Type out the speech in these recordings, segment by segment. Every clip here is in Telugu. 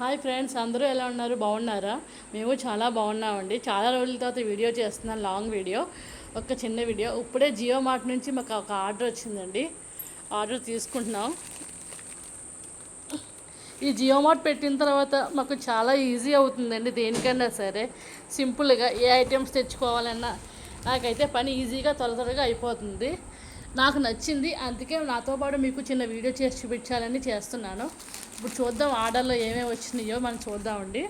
హాయ్ ఫ్రెండ్స్ అందరూ ఎలా ఉన్నారు? బాగున్నారా? మేము చాలా బాగున్నామండి. చాలా రోజుల తర్వాత వీడియో చేస్తున్నాను లాంగ్ వీడియో ఒక చిన్న వీడియో. ఇప్పుడే జియో మార్ట్ నుంచి మాకు ఒక ఆర్డర్ వచ్చిందండి. ఆర్డర్ తీసుకుంటున్నాం. ఈ జియో మార్ట్ పెట్టిన తర్వాత మాకు చాలా ఈజీ అవుతుందండి దేనికన్నా సరే. సింపుల్గా ఏ ఐటమ్స్ తెచ్చుకోవాలన్నా నాకైతే పని ఈజీగా త్వర త్వరగా అయిపోతుంది. నాకు నచ్చింది అందుకే నాతో పాటు మీకు చిన్న వీడియో చేసి చూపించాలని చేస్తున్నాను. ఇప్పుడు చూద్దాం ఆర్డర్లో ఏమేమి వచ్చినాయో మనం చూద్దామండి.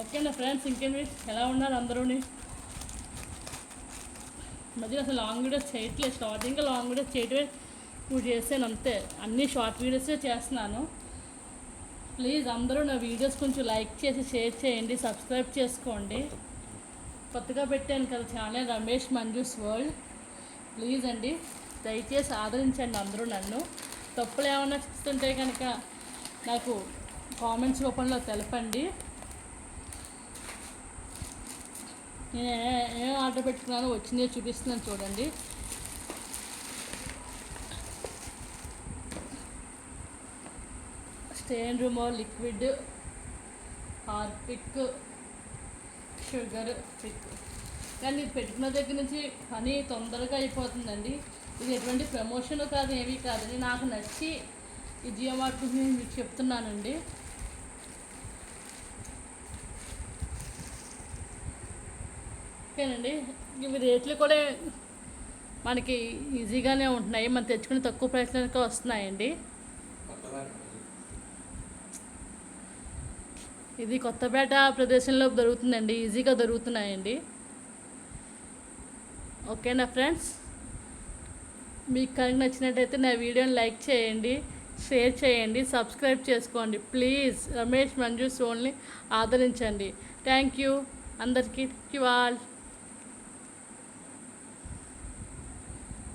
ఓకేనా ఫ్రెండ్స్ ఇంకేంటి? ఎలా ఉన్నారు అందరూని? మధ్య అసలు లాంగ్ వీడియోస్ చేయట్లేదు స్టార్టింగ్గా లాంగ్ వీడియోస్ చేయటమే ఇప్పుడు చేసాను అంతే. అన్ని షార్ట్ వీడియోసే చేస్తున్నాను. ప్లీజ్ అందరూ నా వీడియోస్ కొంచెం లైక్ చేసి షేర్ చేయండి సబ్స్క్రైబ్ చేసుకోండి. కొత్తగా పెట్టాను కదా channel Ramesh Manju's world. Please అండి దయచేసి ఆదరించండి అందరూ నన్ను. తప్పులు ఏమైనా చూస్తుంటే కనుక నాకు కామెంట్స్ రూపంలో తెలపండి. నేను ఏం ఆర్డర్ పెట్టుకున్నానో వచ్చిందే చూపిస్తున్నాను చూడండి. స్టేన్ రూమో లిక్విడ్ హార్పిక్ షుగర్ పిక్ కానీ ఇది పెట్టుకున్న దగ్గర నుంచి పని తొందరగా అయిపోతుందండి. ఇది ఎటువంటి ప్రమోషన్ కాదు ఏమీ కాదండి నాకు నచ్చి ఈ జియో మార్ట్ నేను మీకు చెప్తున్నానండి. ఓకేనండి. ఇవి రేట్లు కూడా మనకి ఈజీగానే ఉంటున్నాయి. మనం తెచ్చుకుని తక్కువ ప్రయత్నానికి వస్తున్నాయండి. ఇది కొత్తపేట ప్రదేశంలో దొరుకుతుందండి ఈజీగా దొరుకుతున్నాయండి. ఓకేనా ఫ్రెండ్స్? మీకు కనుక నచ్చినట్టయితే నా వీడియోని లైక్ చేయండి షేర్ చేయండి సబ్స్క్రైబ్ చేసుకోండి. ప్లీజ్ రమేష్ మంజూస్ ఓన్లీ ఆదరించండి. Thank you. అందరికీ ఆల్.